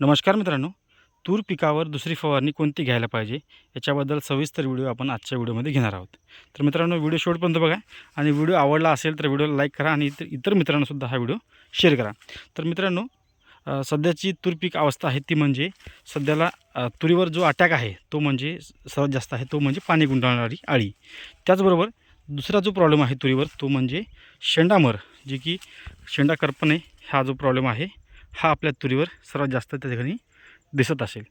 नमस्कार मित्रांनो. तूर पिकावर दुसरी फवारणी कोणती घ्यायला पाहिजे? याच्याबद्दल सविस्तर व्हिडिओ आपण आजच्या व्हिडिओमध्ये घेणार आहोत. तर मित्रांनो व्हिडिओ शेवटपर्यंत बघा. आणि व्हिडिओ आवडला असेल तर व्हिडिओला लाईक करा आणि इतर इतर मित्रांनासुद्धा हा व्हिडिओ शेअर करा. तर मित्रांनो सध्याची तूर पीक अवस्था आहे ती म्हणजे सध्याला तुरीवर जो अटॅक आहे तो म्हणजे सर्वात जास्त आहे तो म्हणजे पाणी गुंडाळणारी आळी त्याचबरोबर दुसरा जो प्रॉब्लेम आहे तुरीवर तो म्हणजे शेंडामर. जे की शेंडा करपणे हा जो प्रॉब्लेम आहे हा आपल्या तुरीवर सर्वात जास्त त्या ठिकाणी दिसत असेल.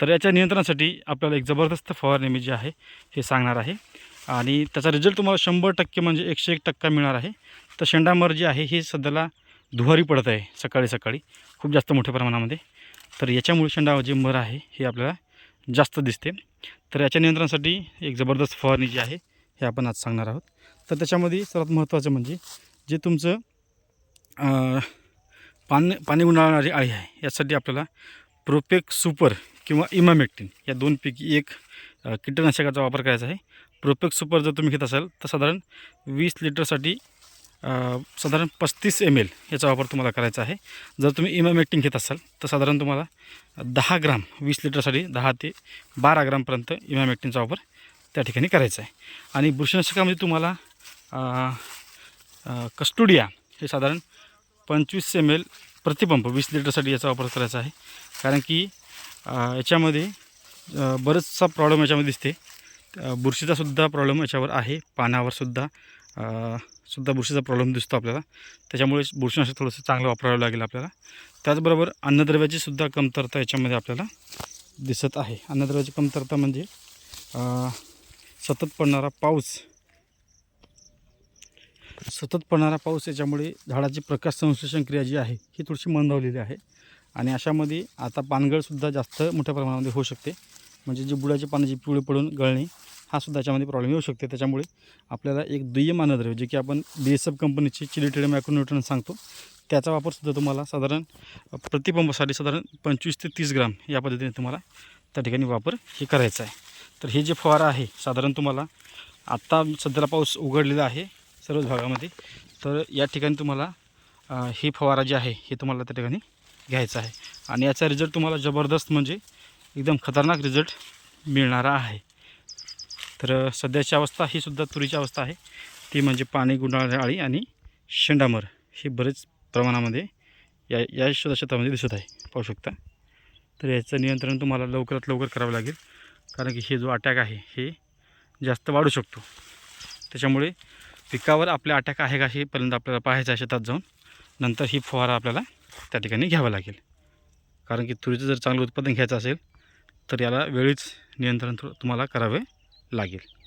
तर याच्या नियंत्रणासाठी आपल्याला एक जबरदस्त फवारणी मी जी आहे हे सांगणार आहे. आणि त्याचा रिझल्ट तुम्हाला शंभर टक्के म्हणजे एकशे एक टक्का मिळणार आहे. तर शेंडामर जी आहे हे सध्याला धुवारी पडत आहे सकाळी सकाळी खूप जास्त मोठ्या प्रमाणामध्ये. तर याच्यामुळे शेंडा जे मर आहे हे आपल्याला जास्त दिसते. तर याच्या नियंत्रणासाठी एक जबरदस्त फवारणी जी आहे हे आपण आज सांगणार आहोत. तर त्याच्यामध्ये सर्वात महत्त्वाचं म्हणजे जे तुमचं पान पाणी पाणी गुंडाळणारी आळी आहे. यासाठी आपल्याला प्रोपेक सुपर किंवा इमामेक्टिन या दोनपैकी एक कीटकनाशकाचा वापर करायचा आहे. प्रोपेक सुपर जर तुम्ही घेत असाल तर साधारण वीस लिटरसाठी साधारण पस्तीस एम एल याचा वापर तुम्हाला करायचा आहे. जर तुम्ही इमामेक्टिन घेत असाल तर साधारण तुम्हाला दहा ग्राम वीस लिटरसाठी दहा ते बारा ग्रामपर्यंत इमामेक्टिनचा वापर त्या ठिकाणी करायचा आहे. आणि बुरशीनाशकामध्ये तुम्हाला कस्टुडिया हे साधारण पंचवीस एम एल प्रतिपंप वीस लिटरसाठी याचा वापर करायचा आहे. कारण की याच्यामध्ये बरंचसा प्रॉब्लेम याच्यामध्ये दिसते. बुरशीचासुद्धा प्रॉब्लेम याच्यावर आहे. पानावरसुद्धा सुद्धा बुरशीचा प्रॉब्लेम दिसतो आपल्याला. त्याच्यामुळे बुरशीनाशक थोडंसं चांगलं वापरावं लागेल आपल्याला. त्याचबरोबर अन्नद्रव्याची सुद्धा कमतरता याच्यामध्ये आपल्याला दिसत आहे. अन्नद्रव्याची कमतरता म्हणजे सतत पडणारा पाऊस सतत पडणारा पाऊस याच्यामुळे झाडाची प्रकाश संश्लेषण क्रिया जी आहे ही थोडीशी मंदावलेली आहे. आणि अशामध्ये आता पानगळसुद्धा जास्त मोठ्या प्रमाणामध्ये होऊ शकते. म्हणजे जी बुडाची पानाची पिवळी पिवळे पडून गळणे हा सुद्धा याच्यामध्ये प्रॉब्लेम येऊ शकते. त्याच्यामुळे आपल्याला एक दुय्य मानद्रव्य जे की आपण बी एस एफ कंपनीची चिलिटेड मॅक्रोन्यूट्रन सांगतो त्याचा वापरसुद्धा तुम्हाला साधारण प्रतिपंपासाठी साधारण पंचवीस ते तीस ग्राम या पद्धतीने तुम्हाला त्या ठिकाणी वापर हे करायचा आहे. तर हे जे फवारा आहे साधारण तुम्हाला आत्ता सध्याला पाऊस उघडलेला आहे सर्वच भागामध्ये तर या ठिकाणी तुम्हाला ही फवारा जी आहे हे तुम्हाला त्या ठिकाणी घ्यायचं आहे. आणि याचा रिझल्ट तुम्हाला जबरदस्त म्हणजे एकदम खतरनाक रिझल्ट मिळणारा आहे. तर सध्याची अवस्था ही सुद्धा तुरीची अवस्था आहे. ती म्हणजे पाणी गुंडाळणारी आळी आणि शेंडामर हे बरेच प्रमाणामध्ये या या सुद्धा शेतामध्ये दिसत आहे. पाहू शकता. तर याचं नियंत्रण तुम्हाला लवकरात लवकर करावं लागेल. कारण की हे जो अटॅक आहे हे जास्त वाढू शकतो. त्याच्यामुळे पिकावर आपल्या अटॅक आहे का हेपर्यंत आपल्याला पाहायचं आहे शेतात जाऊन. नंतर ही फवारा आपल्याला त्या ठिकाणी घ्यावं लागेल. कारण की तुरीचं जर चांगलं उत्पादन घ्यायचं असेल तर याला वेळीच नियंत्रण थो- तुम्हाला करावे लागेल.